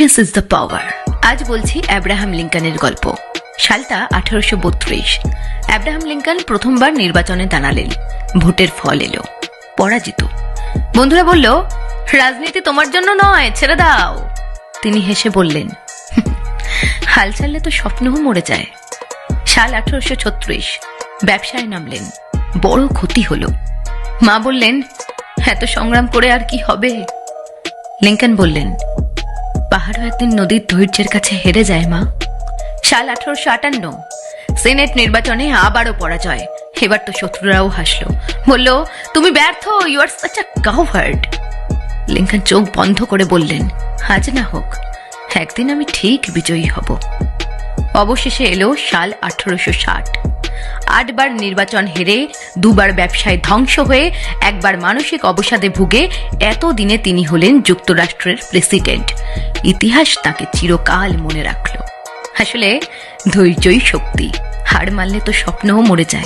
Is the power আজ বলছি Abraham লিঙ্কনের গল্প। সালটা আঠারোশো বত্রিশ। অ্যাব্রাহাম লিঙ্কন প্রথমবার নির্বাচনে দাঁড়ালেন। ভোটের ফল এলো। পরাজিত। বন্ধুরা বলল, রাজনীতি তোমার জন্য নয়, ছেড়ে দাও। তিনি হেসে বললেন হাল ছাড়লে তো স্বপ্নও মরে যায়। সাল আঠারোশো ছত্রিশ। ব্যবসায় নামলেন। বড় ক্ষতি হলো। মা বললেন, এত সংগ্রাম করে আর কি হবে? লিঙ্কন বললেন পাহাড়ও একদিন নদীর ধৈর্যের কাছে হেরে যায়, মা। সাল আঠারোশো আটান্ন, সেনেট নির্বাচনে আবারও পরাজয়। এবার তো শত্রুরাও হাসলো। বলল, তুমি ব্যর্থ you are such a coward Lincoln চোখ বন্ধ করে বললেন, আজ না হোক, একদিন আমি ঠিক বিজয়ী হব। অবশেষে এলো সাল আঠারোশো ষাট। আটবার নির্বাচন হেরে, দুবার ব্যবসায় ধ্বংস হয়ে, একবার মানসিক অবসাদে ভুগে এতদিনে তিনি হলেন যুক্তরাষ্ট্রের প্রেসিডেন্ট। ইতিহাস তাকে চিরকাল মনে রাখল। আসলে ধৈর্যই শক্তি। হার মানলে তো স্বপ্নও মরে যায়।